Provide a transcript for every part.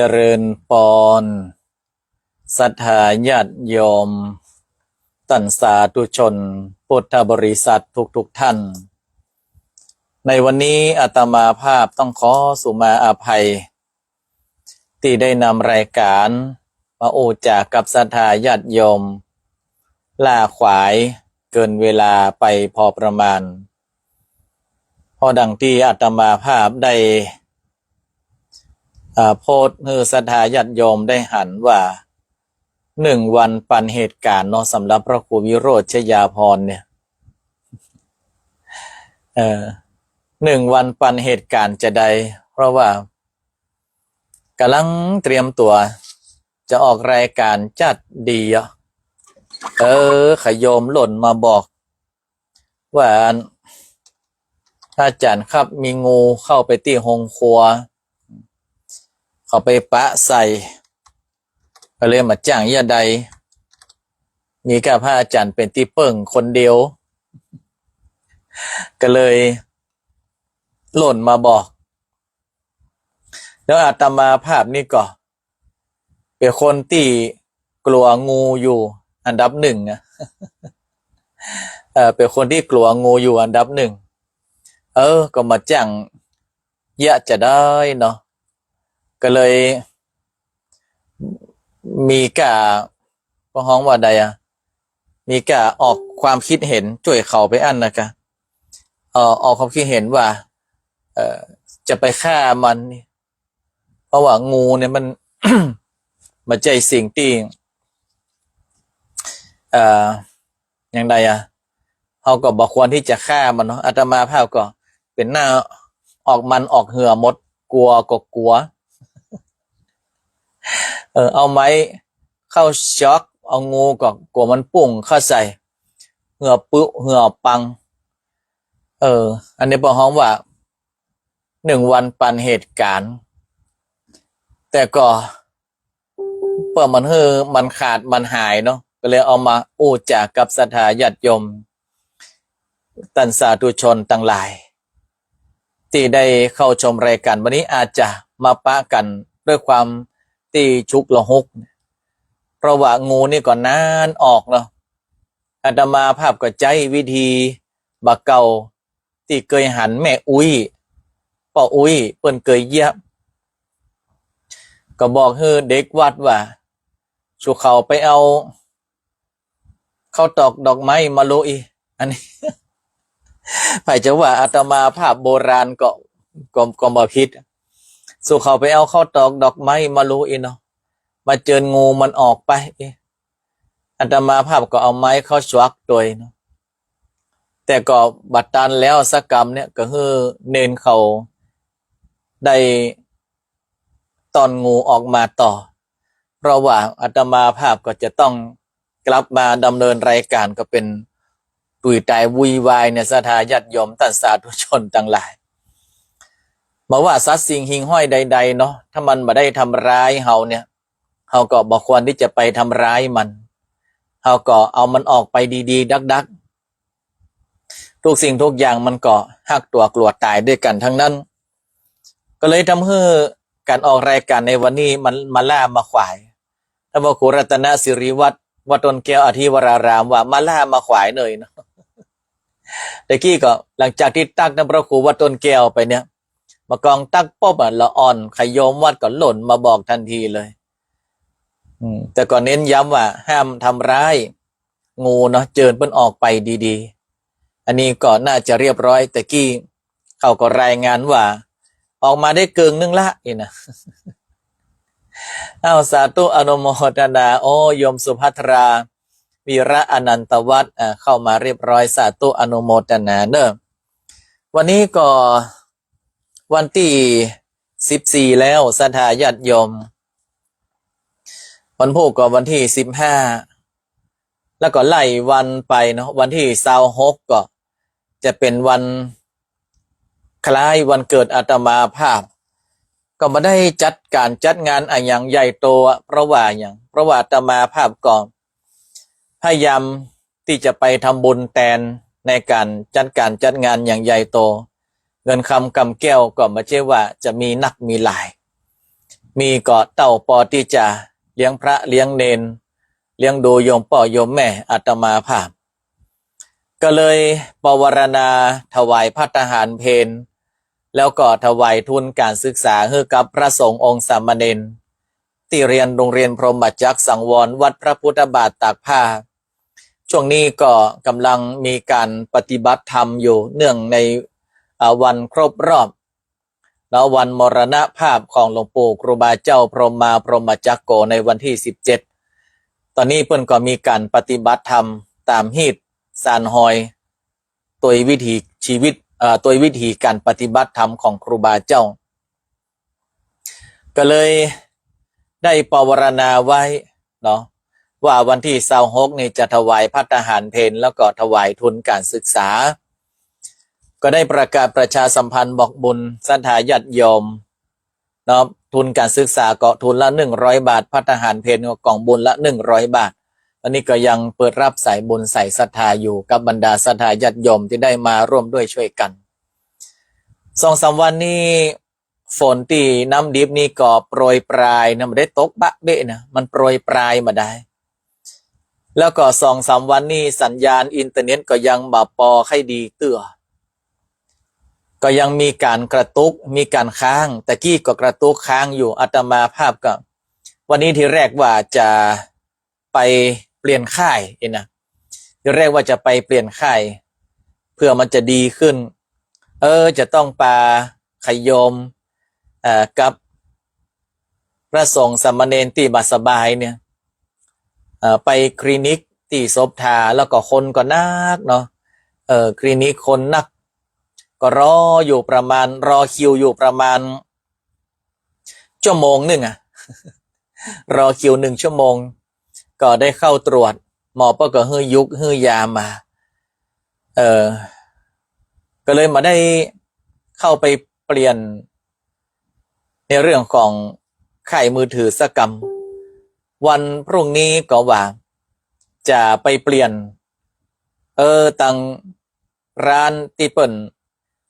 เจริญปอนศรัทธาญาติโยมตันสาธุชน พุทธบริษัททุกทุกๆท่าน ในวันนี้อาตมาภาพต้องขอสุมาอาภัย ที่ได้นำรายการมาโอจากกับศรัทธาญาติโยม ล่าขวายเกินเวลาไปพอประมาณ พอดังที่อาตมาภาพได้ โพสต์ฮือศรัทธาญาติโยมได้หันว่าหนึ่งวันปันเหตุการณ์เนาะสำหรับพระครูวิโรธชยาพรเนี่ยเออหนึ่งวันปันเหตุการณ์จะใด เพราะว่ากำลังเตรียมตัว จะออกรายการจัดดีอะเออ ขยโยมหล่นมาบอก ว่าอาจารย์ครับมีงูเข้าไปที่หงครัว เขาไปปะใส่ก็เลยมาจ้างยาใด มีกับพระอาจารย์เป็นที่เปิ่งคนเดียว ก็เลยหล่นมาบอก แล้วอาตมาภาพนี่ก็เป็นคนที่กลัวงูอยู่อันดับหนึ่งอะเออเป็นคนที่กลัวงูอยู่อันดับหนึ่ง เออ ก็มาจ้างยะจะได้เนาะ ก็เลย มีกาพระฮ้องว่าใดอะ มีกาออกความคิดเห็นช่วยเขาไปอันนะคะเอ่อออกความคิดเห็นว่า เอ่อจะไปฆ่ามัน เพราะว่างูเนี่ยมันมันใจสิ่งที่เอ่ออย่างใดอะเขาก็บอกควรที่จะฆ่ามันเนาะอาตมาภาพก็เป็นหน้าออกมันออกเหือหมด กลัวก็กลัว เออเอาไม้เข้าช็อกเอางูก็กลัวมันปุ่งเข้าใส่เหือปุเหือปัง เออ อันนี้บอกฮ้องว่าหนึ่งวันปันเหตุการณ์ แต่ก็เพื่อมันเฮือมันขาดมันหายเนาะก็เลยเอามาอู้จากกับสถาญาติยม ตันสาธุชนตั้งหลายที่ได้เข้าชมรายการวันนี้อาจจะมาปะกันด้วยความ ที่ชุกละหกเพราะว่างูนี่ก่อนนานออกเนาะอาตมาภาพก็ใจวิธีบักเก่าที่เคยหันแม่อุ้ยป่ออุ้ยเปิ้นเคยเยียบ ก็บอกให้เด็กวัดว่าชูเขาไปเอาเข้าตอกดอกไม้มาโลอีอันนี้ไผ่จะว่าอาตมาภาพโบราณก็ก็ก็มาพิษ สู่เขาไปเอาเข้าตอกดอกไม้มาโลอีเนาะมาเจองูมันออกไปอ๊ะอาตมาภาพก็เอาไม้เข้าชวักตัวเนาะแต่ก็บัดตันแล้วสักกรรมเนี่ยก็คือเนนเขาได้ตอนงูออกมาต่อ เพราะว่าอาตมาภาพก็จะต้องกลับมาดำเนินรายการก็เป็นตุยตายวุยวายในสถาญาติยมตันสาธุชนต่างหลาย มาว่าสัตว์สิ่งหิงห้อยใด ๆ เนาะถ้ามันมาได้ทำร้ายเฮาเนี่ยเฮาก็บอกควรที่จะไปทำร้ายมันเฮาก็เอามันออกไปดีๆ ดักๆ ทุกสิ่งทุกอย่างมันก็หักตัวกลัวตายด้วยกันทั้งนั้น ก็เลยทำให้การออกรายการในวันนี้มันมาล่ามาขวายท่านพระครูรัตนสิริวัตรวัดตนแก้วอธิวรารามว่ามาล่ามาขวายเลยเนาะตะกี้ก็หลังจากที่ตักน้ำพระครูวัดตนแก้วไปเนี่ย มากองตักป๊อบอะละอ่อนขยโยมวัดก็หล่นมาบอกทันทีเลยแต่ก็เน้นย้ำว่า ห้ามทำร้าย งูเนาะเจิญเปิ้นออกไปดี ๆ อันนี้ก็น่าจะเรียบร้อย แตะกี้เขาก็รายงานว่า ออกมาได้เกิงนึงละนี่นะเอาสาธุอนุโมทนา โอ้โยมสุภัทราวีระอนันตวัฒน์เข้ามาเรียบร้อยสาธุอนุโมทนาเนอะวันนี้ก็ วันที่สิบสี่แล้วสถาญาติโยม วันพุธก็วันที่สิบห้าแล้วก็ไล่วันไปเนาะวันที่สาหกก็ จะเป็นวันคล้ายวันเกิดอาตมาภาพ ก็มาได้จัดการจัดงานอะอย่างใหญ่โตเพราะว่าอย่างเพราะว่าอาตมาภาพก่อนพยายามที่จะไปทำบุญแทนในการจัดการจัดงานอย่างใหญ่โต เงินคำกำแก้วก็ม่ใช่ว่าจะมีนักมีหลาย มีเกาะเต่าปอที่จะเลี้ยงพระเลี้ยงเนน เลี้ยงดูโยมป่อโยมแม่อาตมาภาพ ก็เลยปวารณาถวายพัฒหารเพนแล้วก็ถวายทุนการศึกษาให้กับพระสงฆ์องค์สามเณรที่เรียนโรงเรียนพรหมจักสังวรวัดพระพุทธบาทตากผ้า ช่วงนี้ก็กำลังมีการปฏิบัติธรรมอยู่เนื่องใน วันครบรอบ แล้ววันมรณภาพของหลวงปู่ครูบาเจ้าพรหมมาพรหมจักรโกในวันที่ 17 ตอนนี้เพิ่นก็มีการปฏิบัติธรรมตามฮีตสานหอย ตัววิธีชีวิตตัววิธีการปฏิบัติธรรมของครูบาเจ้า ก็เลยได้ปวารณาไว้เนาะว่าวันที่เสาร์หกนี่จะถวายพัฒหารเพนแล้วก็ถวายทุนการศึกษา ก็ได้ประกาศประชาสัมพันธ์บอกบุญสัทาญาติโยมเนาะทุนการศึกษาก็ทุนละหนึ่งร้อยบาท พัฒหารเพนก็กล่องบุญละหนึ่งร้อยบาทตอนนี้ก็ยังเปิดรับสายบุญใส่ศรัทธาอยู่กับบรรดาศรัทธาญาติโยมที่ได้มาร่วมด้วยช่วยกันสองสามวันนี้ฝนตีน้ำดิบนี่ก็โปรยปลายนะมันได้ตกบะเบะนะมันโปรยปลายมาได้ แล้วก็สองสามวันนี้สัญญาณอินเทอร์เน็ตก็ยังบาปอให้ดีเตื้อ ก็ยังมีการกระตุกมีการค้างแต่กี้ก็กระตุกค้างอยู่อาตมาภาพก็วันนี้ทีแรกว่าจะไปเปลี่ยนค่ายเองนะทีแรกว่าจะไปเปลี่ยนค่ายเพื่อมันจะดีขึ้น เออจะต้องปาขยมเอ่อกับพระสงฆ์สามเณรที่บัสบายเนี่ยเอ่อไปคลินิกที่ศพทาแล้วก็คนก็นักเนาะเออคลินิกคนนัก ก็รออยู่ประมาณ รอคิวอยู่ประมาณชั่วโมงหนึ่งอะรอคิวหนึ่งชั่วโมง ก็ได้เข้าตรวจ หมอก็ฮื้อยุกฮื้อยามา เออก็เลยมาได้เข้าไปเปลี่ยน ในเรื่องของไข่มือถือสกรรม วันพรุ่งนี้ก็ว่า จะไปเปลี่ยน เออตังร้านที่เปิ่น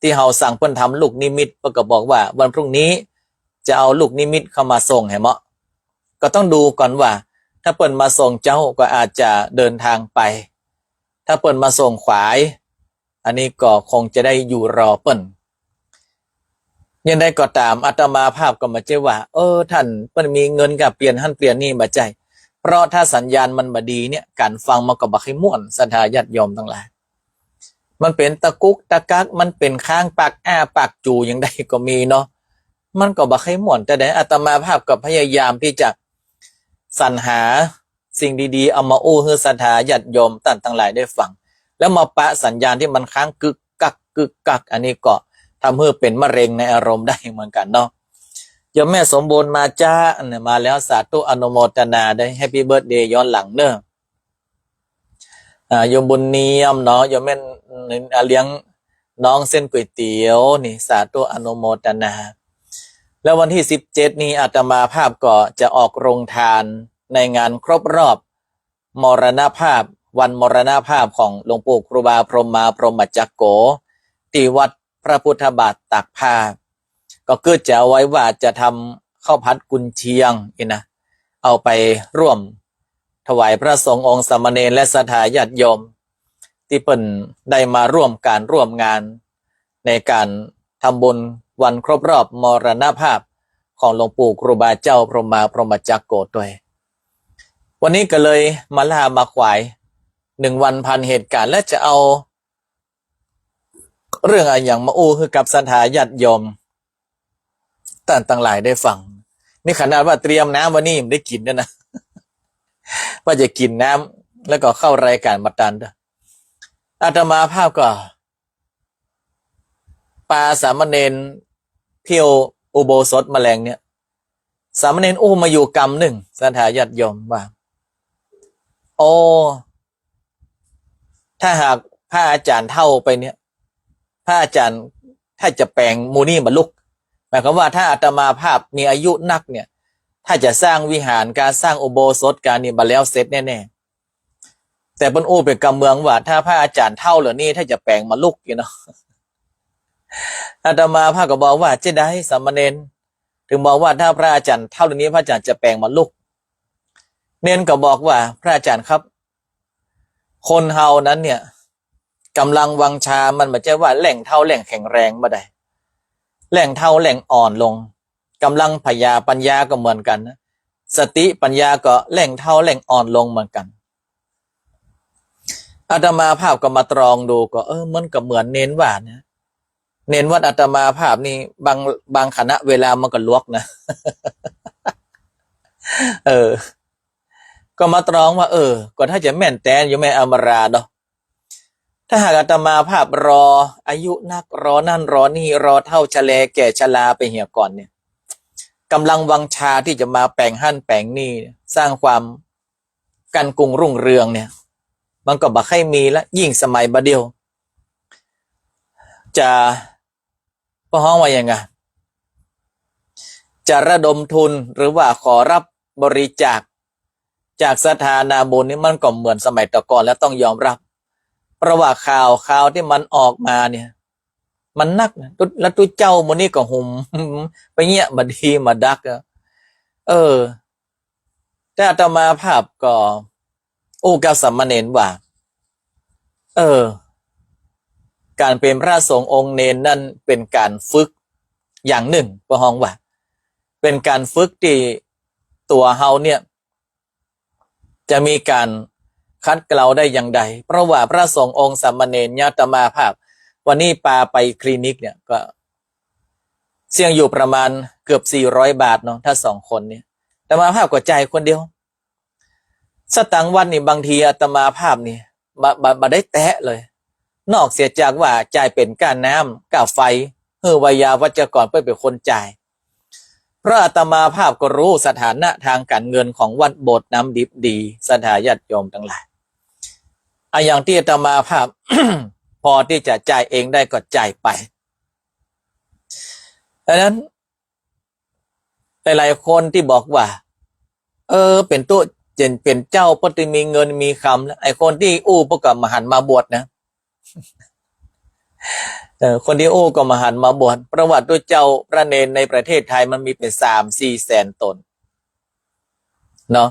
ที่เฮาสั่งเพิ่นทำลูกนิมิตเพิ่นก็บอกว่า วันพรุ่งนี้จะเอาลูกนิมิตเข้ามาส่งให้เหมาะ ก็ต้องดูก่อนว่า ถ้าเปิ่นมาส่งเจ้าก็อาจจะเดินทางไป ถ้าเปิ่นมาส่งขวาย อันนี้ก็คงจะได้อยู่รอเปิ่นยังได้ก็ตามอาตมาภาพก็มาเจว่า เออท่านเปิ่นมีเงินกับเปลี่ยนท่านเปลี่ยนนี่มาใจ เพราะถ้าสัญญาณมันบดีเนี่ยการฟังมันก็บักให้ม่วนสัทธาญาติโยมทั้งหลาย มันเป็นตะกุกตะกัก มันเป็นข้างปากอ้าปากจูอย่างใดก็มีเนาะมันก็บักให้หม่วนแต่ได้อาตมาภาพกับพยายามที่จะสรรหาสิ่งดีๆ เอามาอู้ให้ศรัทธาญาติโยมต่างทั้งหลายได้ฟัง แล้วมาปะสัญญาณที่มันค้างกึกกักกึกกัก อันนี้ก็ทำให้เป็นมะเร็งในอารมณ์ได้เหมือนกันเนาะโยมแม่สมบูรณ์มาจ้าเนี่ยมาแล้วสาธุอนุโมทนาได้แฮปปี้เบิร์ดเดย์ย้อนหลังเนอะอ่าโยมบุญเนียมเนาะโยมแม่ เลี้ยงน้องเส้นก๋วยเตี๋ยวนี่สาธุอนุโมทนา แล้ววันที่สิบเจ็ดนี้อาตมาภาพก็จะออกโรงทานในงานครบรอบ มรณภาพ วันมรณภาพของหลวงปู่ครูบาพรหมมาพรหมจักโกที่วัดพระพุทธบาทตากผ้าก็เกิดจะเอาไว้ว่าจะทำข้าวพัดกุนเชียงนี่นะเอาไปร่วม ถวายพระสงฆ์องค์สามเณรและสถาญาติโยม ที่เปิ่นได้มาร่วมการร่วมงาน ในการทำบุญวันครบรอบมรณภาพของหลวงปู่ครูบาเจ้าพรหมมาพรหมจักรโกด้วยวันนี้ก็เลยมาลามาขวายหนึ่งวันพันเหตุการณ์และจะเอา เรื่องอะไรอย่างมาอู้คือกับสถาญาติโยมต่างต่างหลายได้ฟัง นี่ขนาดว่าเตรียมน้ำวันนี้ยังได้กินด้วยนะ ว่าจะกินน้ำแล้วก็เข้ารายการมาตันด้วย อาตมาภาพก็ปลาสามเณรเที่ยวอุโบสถแมลงเนี่ย สามเณรอู้มาอยู่กรรมหนึ่งสถาญาติยมว่า โอ้ถ้าหากพระอาจารย์เท่าไปเนี่ยพระอาจารย์ถ้าจะแปลงมูนี่มาลุกหมายความว่าถ้าอาตมาภาพมีอายุนักเนี่ย ถ้าจะสร้างวิหารการสร้างอุโบสถการนี่มาแล้วเสร็จแน่ๆ แต่บนโอ้เป็นกำเมืองว่าถ้าพระอาจารย์เท่าเหล่านี้ถ้าจะแปลงมาลุกอยู่เนาะอาตมาภาพก็บอกว่าเจได้สามเณรถึงบอกว่าถ้าพระอาจารย์เท่าเหล่านี้พระอาจารย์จะแปลงมาลุก เน้นก็บอกว่า พระอาจารย์ครับ คนเฮานั้นเนี่ยกำลังวังชา มันไม่ใช่ว่าแหล่งเท่าแหล่งแข็งแรงมาได้แหล่งเท่าแหล่งอ่อนลงกำลังพยาปัญญาก็เหมือนกันนะสติปัญญาก็แหล่งเท่าแหล่งอ่อนลงเหมือนกัน อาตมาภาพก็มาตรองดูก็เออมันก็เหมือนเน้นว่านะเน้นว่าอาตมาภาพนี่บางบางคณะเวลามันก็ลวกนะ เออ ก็มาตรองว่า เออ ก็ถ้าจะแม่นแตนอยู่แม่อมราเนาะถ้าหากอาตมาภาพรอ อายุนักรอนั่นรอนี่รอเท่าชะเลแก่ชราไปเหี่ยก่อนเนี่ยกำลังวังชาที่จะมาแปลงหั่นแปลงนี่ สร้างความกันกรุงรุ่งเรืองเนี่ย มันก็บักให้มีละยิ่งสมัยบัดเดียว จะพ่อห้องว่าย่างไงจะระดมทุนหรือว่าขอรับบริจาค จากสถานาบุญนี่มันก็เหมือนสมัยตะก่อนแล้วต้องยอมรับเพราะว่าข่าวข่าวที่มันออกมาเนี่ย มันนักนะแล้วตุ้เจ้ามันนี่ก็หุมไปเงี้ยมาดีมาดัก เออ แต่อาตมาภาพก็ โอ้กับสัมมาเนนว่า เออ การเป็นพระสงฆ์องค์เนนนั่นเป็นการฝึกอย่างหนึ่งพระหองว่า เป็นการฝึกที่ตัวเฮาเนี่ย จะมีการคัดเกลาได้อย่างใด เพราะว่าพระสงฆ์องค์สัมมาเนนญาตมาภาพ วันนี้ปาไปคลินิกเนี่ยก็เสี่ยงอยู่ประมาณเกือบสี่ร้อยบาทเนาะถ้าสองคนเนี่ยแต่มาภาพก็ใจคนเดียว สตังวันนี่บางทีอาตมาภาพนี่บบบได้แตะเลย นอกเสียจากว่าจ่ายเป็นการน้ำก้าไฟเฮือวายาวัจกรเพื่อเป็นคนจ่ายเพราะอาตมาภาพก็รู้สถานะทางการเงินของวัดโบสถ์น้ำดิบดีสถาญาติโยมทั้งหลายอะอย่างที่อาตมาภาพ พอที่จะจ่ายเองได้ก็จ่ายไปดังนั้นหลายๆคนที่บอกว่า เออ เป็นตัว เจนเป็นเจ้าปฏิมีเงินมีคำแล้วไอ้คนที่อู้ประกับมาหันมาบวชนะเออคนที่อู้ก็มาหันมาบวชประวัติด้วยเจ้าพระเนนในประเทศไทยมันมีเป็นสามสี่แสนตนเนาะ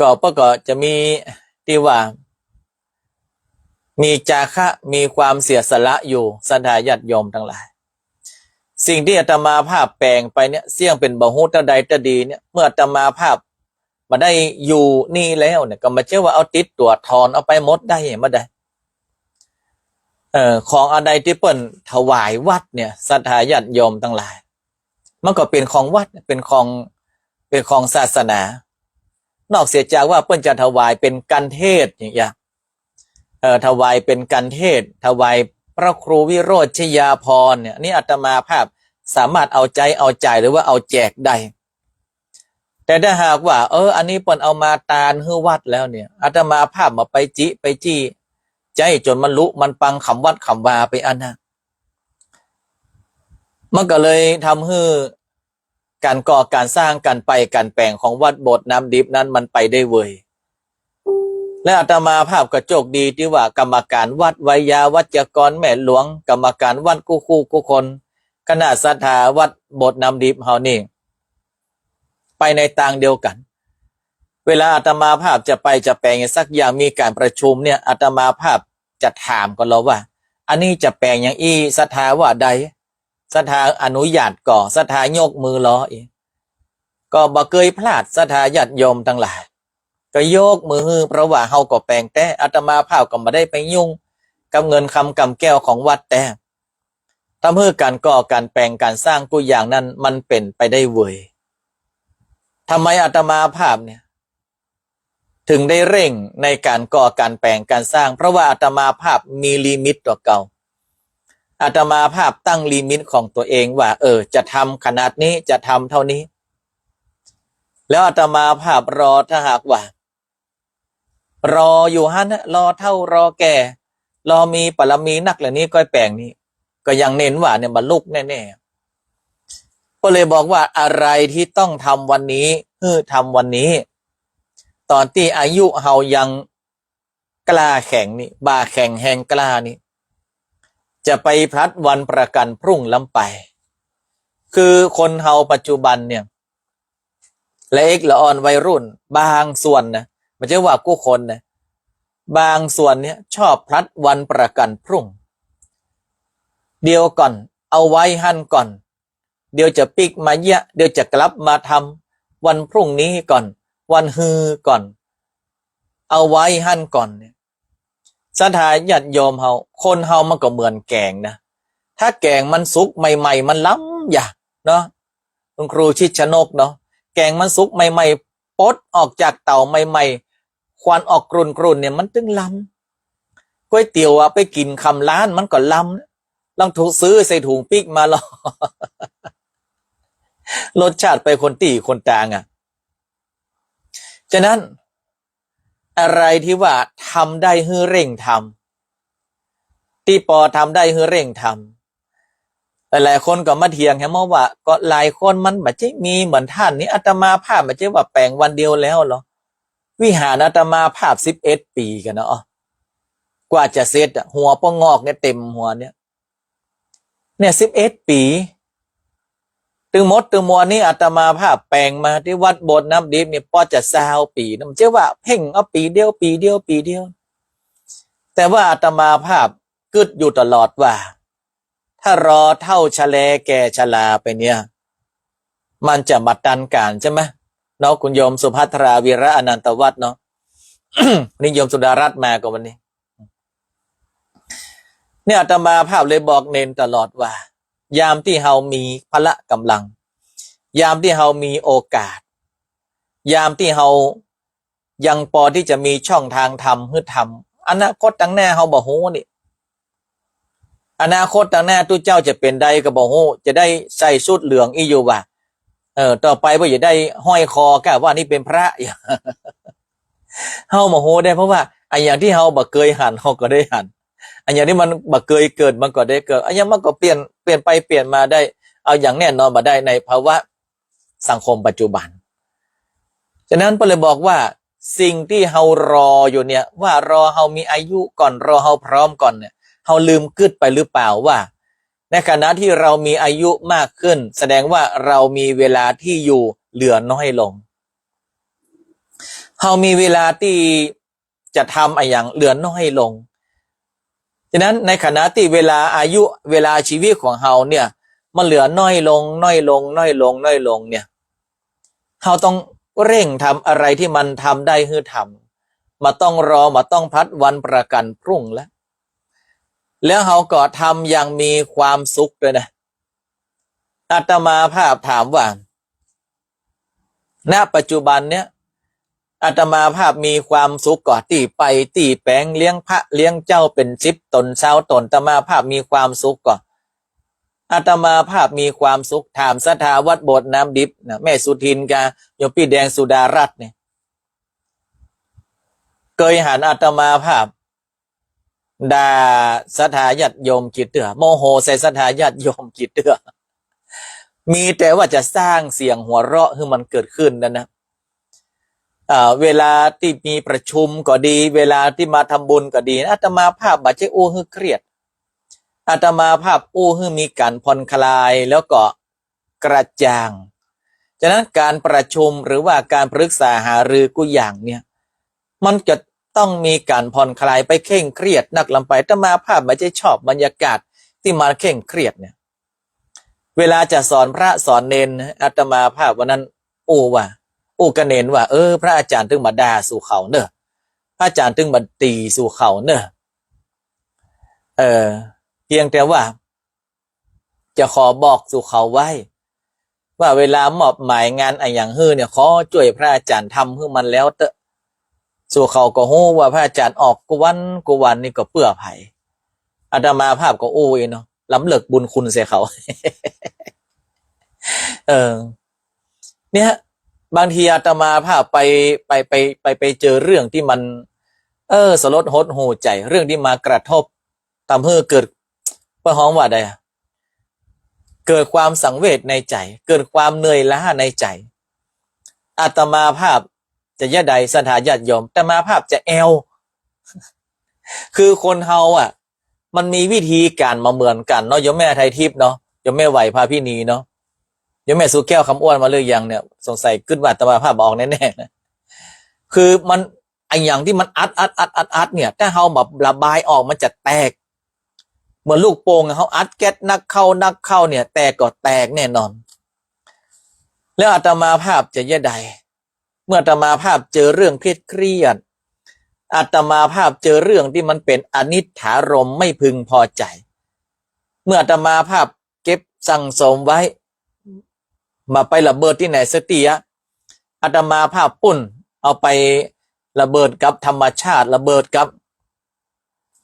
ก็ประกอบจะมีที่ว่า มีจาคะมีความเสียสละอยู่สัทาญาติยมทั้งหลายสิ่งที่อาตมาภาพแปลงไปเนี่ยเสี่ยงเป็นบาหูตะใดตะดีเนี่ย เมื่ออาตมาภาพ มาได้อยู่นี่แล้วเนี่ยก็มาเชื่อว่าเอาติดตัวทอนเอาไปหมดได้มาได้เอ่อของอะไรที่เปิ้นถวายวัดเนี่ยศรัทธาญาติโยมทั้งหลาย มันก็เป็นของวัดเป็นของเป็นของศาสนา นอกเสียจากว่าเปิ้นจะถวายเป็นกันเทศอย่างเงี้ยเอ่อถวายเป็นกันเทศ ถวายพระครูวิโรธชยาพรเนี่ยนี่อาตมาภาพสามารถเอาใจเอาใจหรือว่าเอาแจกได้ แต่ถ้าหากว่า เออ อันนี้เปิ้นเอามาตาลฮือวัดแล้วเนี่ยอาตมาภาพมาไปจิไปจี้ใจจนมันลุมันปังคำวัดคำวาไปอันนะมันก็เลยทำให้การก่อการสร้างการไปการแปลงของวัดโบสถ์น้ำดิบนั้นมันไปได้เวยและอาตมาภาพก็โชคดีที่ว่ากรรมการวัดวิยาวัจกรแม่หลวง กรรมการวัดกู้คู่กู้คนคณะศรัทธาวัดโบสถ์น้ำดิบเฮานี่ ไปในต่างเดียวกัน เวลาอาตมาภาพจะไปจะแปลงสักอย่างมีการประชุมเนี่ยอาตมาภาพจะถามกันเราว่า อันนี้จะแปลงอย่างอีศรัทธาว่าใดศรัทธาอนุญาตก่อศรัทธายกมือล้ออีกก็บ่เคยพลาดศรัทธาญาติโยมทั้งหลาย ก็โยกมือเพราะว่าเฮาก็แปลงแต่อาตมาภาพก็ไม่ได้ไปยุ่งกับเงินคำกำแก้วของวัดแต่ทำให้การก่อการแปลงการสร้างกุอย่างนั้นมันเป็นไปได้เวย ทำไมอาตมาภาพเนี่ย ถึงได้เร่งในการก่อการแปลงการสร้าง เพราะว่าอาตมาภาพมีลิมิตตัวเก่าอาตมาภาพตั้งลิมิตของตัวเองว่า เออ จะทำขนาดนี้จะทำเท่านี้ แล้วอาตมาภาพรอถ้าหากว่า รออยู่ฮะนะรอเท่ารอแก่ รอมีปรมีนักเหล่านี้ก้อยแปลงนี้ ก็ยังเน้นว่าเนี่ยบรรลุแน่ๆ ก็เลยบอกว่าอะไรที่ต้องทำวันนี้เออทำวันนี้ ตอนที่อายุเฮายังกล้าแข่งนี่บาแข่งแห่งกล้านี่ จะไปพลัดวันประกันพรุ่งล้ำไป คือคนเฮาปัจจุบันเนี่ยและเอกละอ่อนวัยรุ่น บางส่วนนะไม่ใช่ว่ากู้คนนะบางส่วนเนี่ยชอบพลัดวันประกันพรุ่ง เดียวก่อน เอาไว้หั่นก่อน เดี๋ยวจะปิกมาเยะเดี๋ยวจะกลับมาทำวันพรุ่งนี้ก่อน วันฮือก่อน เอาไว้หั่นก่อนเนี่ยสถาญาติโยมเฮาคนเฮามันก็เหมือนแกงนะ ถ้าแกงมันสุกใหม่ ๆ มันล้ำอย่าเนาะคุณครูชิดชนกเนาะแกงมันสุกใหม่ๆปดออกจากเต่าใหม่ ๆ ควันออกกรุ่นๆเนี่ยมันตึงล้ำก๋วยเตี๋ยวอะไปกินคำร้านมันก็ล้ำลองถูกซื้อใส่ถุงปิ๊กมาลอ รสชาติไปคนตีคนต่างอะฉะนั้นอะไรที่ว่าทำได้ฮือเร่งทำที่ปอทำได้ฮือเร่งทำหลายๆคนก็มาเถียงแฮมว่า ก็หลายคนมันแบบจะมีเหมือนท่านนี้อาตมาภาพมันจะว่าแปลงวันเดียวแล้วเหรอวิหารอาตมาภาพสิบเอ็ดปีกันเนาะกว่าจะเสร็จหัวปงอกเนี่ยเต็มหัวเนี่ย เนี่ยสิบเอ็ดปี ตึงมดตึงมัวนี่อาตมาภาพแปลงมาที่วัดโบสถ์น้ำดิบเนี่ยพอจะซาวปีนะมันเชื่อว่าเพ่งเอาปีเดียวปีเดียวปีเดียว แต่ว่าอาตมาภาพกึดอยู่ตลอดว่า ถ้ารอเท่าชะแลแก่ชะลาไปเนี่ย มันจะมาดันการใช่ไหมเนาะคุณโยมสุภัทราวีระอนันตวัฒน์เนาะนิยมสุดารัตน์มากับวันนี้ เนี่ยอาตมาภาพเลยบอกเน้นตลอดว่า ยามที่เฮามีพละกำลัง ยามที่เฮามีโอกาส ยามที่เฮายังพอที่จะมีช่องทางทำฮึดทำอนาคตตั้งแน่เฮาบอกโหนี่อนาคตตั้งแน่ตู้เจ้าจะเป็นใดก็บอกโหจะได้ใส่ชุดเหลืองอีอยู่ว่าเออ ต่อไปว่าจะได้ห้อยคอแกะว่านี่เป็นพระอย่างเฮาโมโหได้เพราะว่าไอ้อย่างที่เฮาบักเคยหันเฮาก็ได้หัน ไอ้อย่างที่มันบักเคยเกิดมันก็ได้เกิดไอ้อย่างมันก็เปลี่ยนเปลี่ยนไปเปลี่ยนมาได้ เอาอย่างแน่นอนมาได้ในภาวะสังคมปัจจุบัน ฉะนั้นก็เลยบอกว่าสิ่งที่เฮารออยู่เนี่ย ว่ารอเฮามีอายุก่อนรอเฮาพร้อมก่อนเนี่ยเฮาลืมกึดไปหรือเปล่าว่า ในขณะที่เรามีอายุมากขึ้น แสดงว่าเรามีเวลาที่อยู่เหลือน้อยลงเฮามีเวลาที่จะทำอะไรอย่างเหลือน้อยลง ฉะนั้นในขณะที่เวลาอายุเวลาชีวิตของเฮาเนี่ยมันเหลือน้อยลงน้อยลง น้อยลง น้อยลงเนี่ยเฮาต้องเร่งทำอะไรที่มันทำได้คือทำมาต้องรอมาต้องพัดวันประกันพรุ่งแล้ว แล้วเฮาก็ทำอย่างมีความสุขด้วยนะอาตมาภาพถามว่าณปัจจุบันเนี้ย อาตมาภาพมีความสุขก่อตีไปตีแปลงเลี้ยงพระเลี้ยงเจ้าเป็นสิบตนเช้าตนอาตมาภาพมีความสุขก่อนอาตมาภาพมีความสุขถามสถาวัดโบสถ์น้ำดิบนะแม่สุทินกาโยมพี่แดงสุดารัตน์เนี่ยเคยหันอาตมาภาพด่าสถาญาติโยมกิดเถื่อโมโหใส่สถาญาติโยมกิดเถื่อมีแต่ว่าจะสร้างเสียงหัวเราะให้มันเกิดขึ้นนั่นนะ เวลาที่มีประชุมก็ดี เวลาที่มาทำบุญก็ดีอาตมาภาพบาดเจ็บอู้ฮือเครียดอาตมาภาพอู้ฮือมีการผ่อนคลายแล้วก็กระจ่างฉะนั้นการประชุมหรือว่าการปรึกษาหารือกุอย่างเนี่ยมันจะต้องมีการผ่อนคลายไปเข่งเครียดนักลำไปอาตมาภาพไม่ใช่ชอบบรรยากาศที่มาเข่งเครียดเนี่ย เวลาจะสอนพระสอนเนนอาตมาภาพวันนั้น โอว่า อู้กระเนนว่า เออ พระอาจารย์ถึงมาด่าสู่เขาเนอะพระอาจารย์ถึงมาตีสู่เขาเนอะเออเพียงแต่ว่า จะขอบอกสู่เขาไว้ ว่าเวลามอบหมายงานอะไรอย่างฮื้อเนี่ยขอช่วยพระอาจารย์ทำให้มันแล้วเตอะสู่เขาก็ฮู้ว่าพระอาจารย์ออกกวันกวันนี่ก็เปื้อไผ่อาตมาภาพก็อู้เนาะล้ำเลิกบุญคุณเสียเขา เออ เนี่ย บางทีอาตมาภาพไปไปไปไปไปเจอเรื่องที่มัน เออ สลดหดหูใจ เรื่องที่มากระทบทำให้เกิดเพื่อห้องว่าใดอะเกิดความสังเวชในใจ เกิดความเหนื่อยล้าในใจอาตมาภาพจะยะใดสถาญาติยมแต่มาภาพจะแอล คือคนเฮาอะ มันมีวิธีการมาเหมือนกันเนาะยมแม่ไทยทิพย์เนาะยมแม่ไหวพาพี่นีเนาะ ยวแม่สูแก้วคำอ้วนมาเลยยังเนี่ยสงสัยขึ้นว่าอาตมาภาพออกแน่ๆนะคือมันไออย่างที่มันอัดอัดอัดอัดอัดเนี่ย ถ้าเฮาแบบระบายออกมันจะแตก เหมือนลูกโป่งเขาอัดแก๊สนักเข้านักเข้าเนี่ย แตกก็แตกแน่นอน แล้วอาตมาภาพจะเยอะใด เมื่ออาตมาภาพเจอเรื่องเครียดเครียดอาตมาภาพเจอเรื่องที่มันเป็นอนิจฐารมไม่พึงพอใจ เมื่ออาตมาภาพเก็บสั่งสมไว้ มาไประเบิดที่ไหนสติยะอาตมาภาพปุ่น เอาไประเบิดกับธรรมชาติ ระเบิดกับ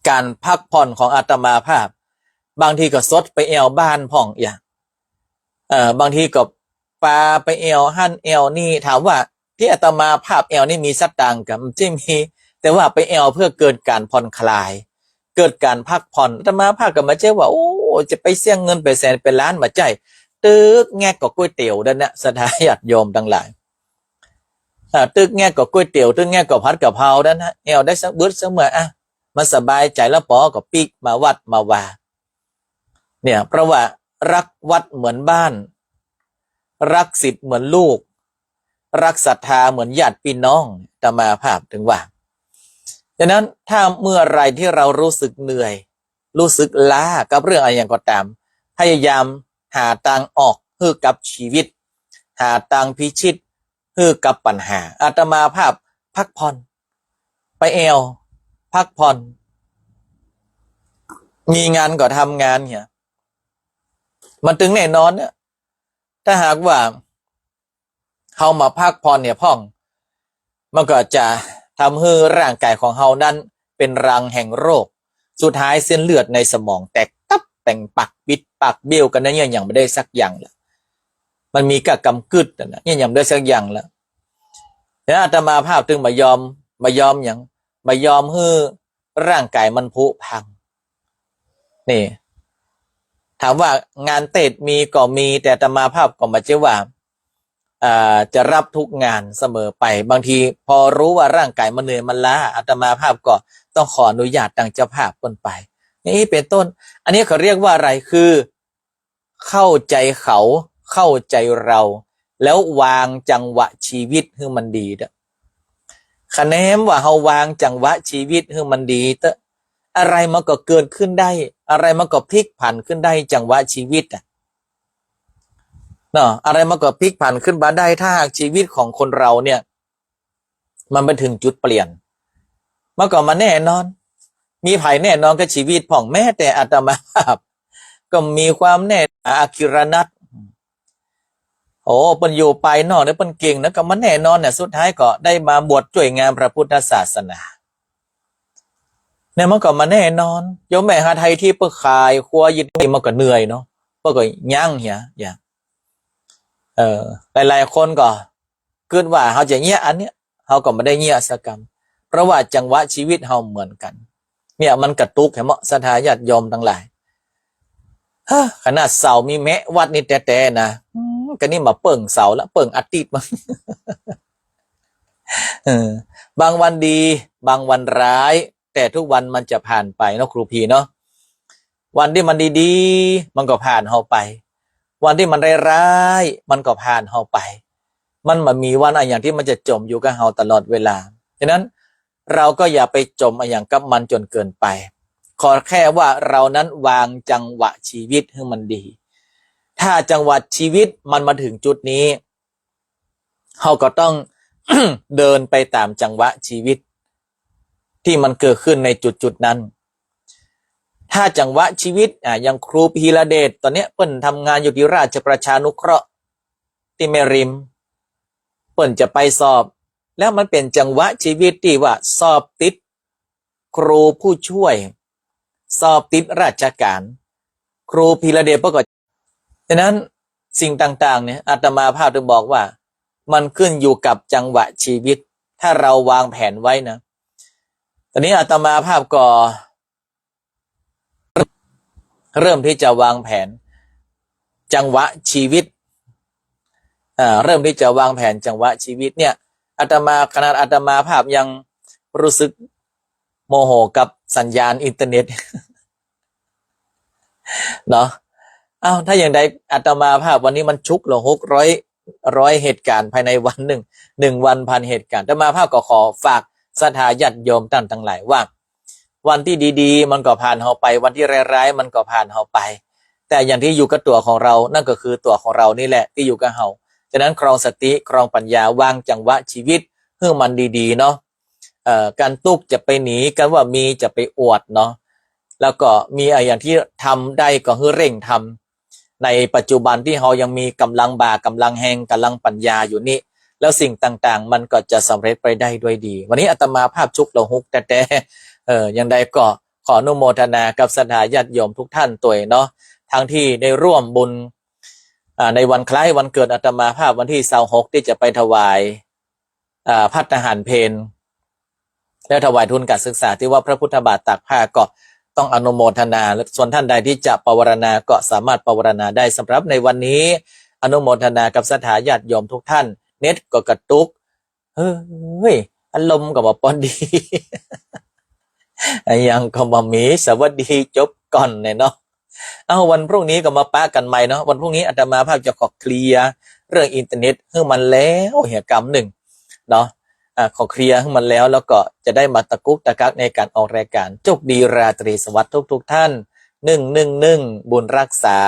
การพักผ่อนของอาตมาภาพ บางทีก็ซดไปแอวบ้านพ่องอย่างเอ่อบางทีก็ปลาไปแอวหั่นแอวนี่ถามว่า ที่อาตมาภาพแอวนี่มีสัตตังกับมันจะมี แต่ว่าไปแอวเพื่อเกิดการผ่อนคลาย เกิดการพักผ่อนอาตมาภาพก็มาเจ้าว่าโอ้จะไปเสี่ยงเงินไปแสนเป็นล้านมาใจ ตึกแงกก็ก๋วยเตี๋ยวดันนะสถาญาติโยมทั้งหลายตึกแงกก็ก๋วยเตี๋ยวตึกแงกก็ผัดกะเพราดันนะแอวได้สักเบิดสักเมื่ออะมันสบายใจแล้วปอก็ปีกมาวัดมาว่า เนี่ยเพราะว่ารักวัดเหมือนบ้าน รักสิทธิ์เหมือนลูก รักศรัทธาเหมือนญาติพี่น้องตมาภาพถึงว่าดังนั้นถ้าเมื่อไรที่เรารู้สึกเหนื่อย รู้สึกล้ากับเรื่องอะไรอย่างก็ตาม พยายาม หาทางออกเพื่อกับชีวิต หาทางพิชิตเพื่อกับปัญหาอาตมาภาพพักผ่อน ไปแอว พักผ่อน มีงานก็ทำงานเนี่ยมันถึงแน่นอนเนี่ยถ้าหากว่าเขามาพักผ่อนเนี่ยพ่อง มันก็จะทำให้ร่างกายของเขานั้นเป็นรังแห่งโรค สุดท้ายเส้นเลือดในสมองแตก แต่งปักบิดปากเบี้ยวกันนะเนี่ยยังไม่ได้สักอย่างละมันมีกะกำกึดนะเนี่ยยังไม่ได้สักอย่างละแล้วอาตมาภาพถึงมายอมมายอมอย่างมายอมให้ร่างกายมันผุพัง นี่ ถามว่างานเตดมีก็มี แต่อาตมาภาพก็มาเชื่อว่าอ่าจะรับทุกงานเสมอไป บางทีพอรู้ว่าร่างกายมันเหนื่อยมันล้าอาตมาภาพก็ต้องขออนุญาตดังเจ้าภาพคนไป นี่เป็นต้น อันนี้เขาเรียกว่าอะไรคือ เข้าใจเขาเข้าใจเรา แล้ววางจังหวะชีวิตให้มันดีเด้อคะแนนว่าเฮาวางจังหวะชีวิตให้มันดีเด้ออะไรมันก็เกิดขึ้นได้ อะไรมันก็พลิกผันขึ้นได้จังหวะชีวิตอะเนาะอะไรมันก็พลิกผันขึ้นมาได้ถ้าหากชีวิตของคนเราเนี่ย มันไปถึงจุดเปลี่ยนมันก็มาแน่นอน มีไผ่แน่นอนกับชีวิตของแม่แต่อาตมาภาพ ก็มีความแน่อาคิรนัทโอ้เปิ้นอยู่ไปนอกเนี่ยเปิ้นเก่งนะก็มันแน่นอนเนี่ยสุดท้ายก็ได้มาบวชจ่วยงานพระพุทธศาสนาเนี่ยมันก็มาแน่นอนโยมแม่หาไทยที่เปิ้นขายครัวยินดีมันก็เหนื่อยเนาะเปิ้นก็ย่างเหียอย่างเออหลายๆคนก็คิดว่าเขาจะเงี้ยอันเนี้ยเขาก็ไม่ได้เงี้ยสักกรรมเพราะว่าจังหวะชีวิตเฮาเหมือนกัน เนี่ยมันกระตุกเห็นมั้สถาญาติโยมทั้งหลายฮะขนาดเสามีแมะวัดนี่แต่แต่นะอืมก็นี่มาเปิ่งเสาแล้วเปิ่งอาทิตย์มาเออบางวันดี บางวันร้าย แต่ทุกวันมันจะผ่านไปเนาะครูพีเนาะวันที่มันดีๆ มันก็ผ่านเฮาไป วันที่มันร้ายๆมันก็ผ่านเฮาไป มันมามีวันอะไรอย่างที่มันจะจมอยู่กับเฮาตลอดเวลาฉะนั้น เราก็อย่าไปจมอย่างกับมันจนเกินไป ขอแค่ว่าเรานั้นวางจังหวะชีวิตให้มันดี ถ้าจังหวะชีวิตมันมาถึงจุดนี้เราก็ต้องเดินไปตามจังหวะชีวิต ที่มันเกิดขึ้นในจุดจุดนั้น ถ้าจังหวะชีวิตอะอย่างครูพีระเดชตอนนี้เปิ้นทำงานอยู่ที่ราชประชานุเคราะห์ที่เมริม เปิ้นจะไปสอบ แล้วมันเป็นจังหวะชีวิตที่ว่าสอบติด ครูผู้ช่วย สอบติดราชการ ครูพีระเดชประกอบฉะนั้นสิ่งต่างๆเนี่ยอาตมาภาพถึงบอกว่า มันขึ้นอยู่กับจังหวะชีวิต ถ้าเราวางแผนไว้นะตอนนี้อาตมาภาพก็เริ่มที่จะวางแผน จังหวะชีวิตอ่าเริ่มที่จะวางแผนจังหวะชีวิตเนี่ย อาตมาขนาดอาตมาภาพยังรู้สึกโมโหกับสัญญาณอินเทอร์เน็ตเนาะอ้าวถ้าอย่างใดอาตมาภาพวันนี้มันชุกหรอหกร้อยร้อยเหตุการณ์ภายในวันหนึ่งหนึ่งวันพันเหตุการณ์อาตมาภาพก็ขอฝากสถาญาติโยมท่านทั้งหลายว่า วันที่ดีๆ มันก็ผ่านเฮาไป วันที่ร้ายๆมันก็ผ่านเฮาไป แต่อย่างที่อยู่กับตัวของเรานั่นก็คือตัวของเรานี่แหละที่อยู่กับเฮา ฉะนั้นครองสติครองปัญญาวางจังหวะชีวิตเพื่อมันดีๆเนาะการตุกจะไปหนีกันว่ามีจะไปอวดเนาะแล้วก็มีอะไรอย่างที่ทำได้ก็คือเร่งทำในปัจจุบันที่เรายังมีกำลังบากำลังแหงกำลังปัญญาอยู่นี่ แล้วสิ่งต่างๆ มันก็จะสำเร็จไปได้ด้วยดี วันนี้อาตมาภาพชุกเราฮุกแต่แต่เอออย่างใดก็ขออนุโมทนากับสถาญาติโยมทุกท่านตัวเนาะทั้งที่ได้ร่วมบุญ ในวันคล้ายวันเกิดอาตมาภาพวันที่2 6ที่จะไปถวายพัฒหารเพนแล้วถวายทุนการศึกษาที่ว่าพระพุทธบาทตากผ้าก็ต้องอนุโมทนา ส่วนท่านใดที่จะปวารณาก็สามารถปวารณาได้สำหรับในวันนี้ อนุโมทนากับสถาญาติโยมทุกท่าน เน็ตก็กระตุกเฮ้ยอารมณ์ก็บอปอนดีอยังก็มามีสวัสดีจบก่อนเนี่ยเนาะ เอาวันพรุ่งนี้ก็มาป้ากันใหม่เนาะวันพรุ่งนี้อาตมาภาพจะขอเคลียร์เรื่องอินเทอร์เน็ตให้มันแล้วเหตุกรรมหนึ่งเนาะอ่าขอเคลียร์ให้มันแล้วแล้วก็จะได้มาตะกุกตะกักในการออกรายการโชคดีราตรีสวัสดิ์ทุกทุกท่านหนึ่งหนึ่งหนึ่งบุญรักษา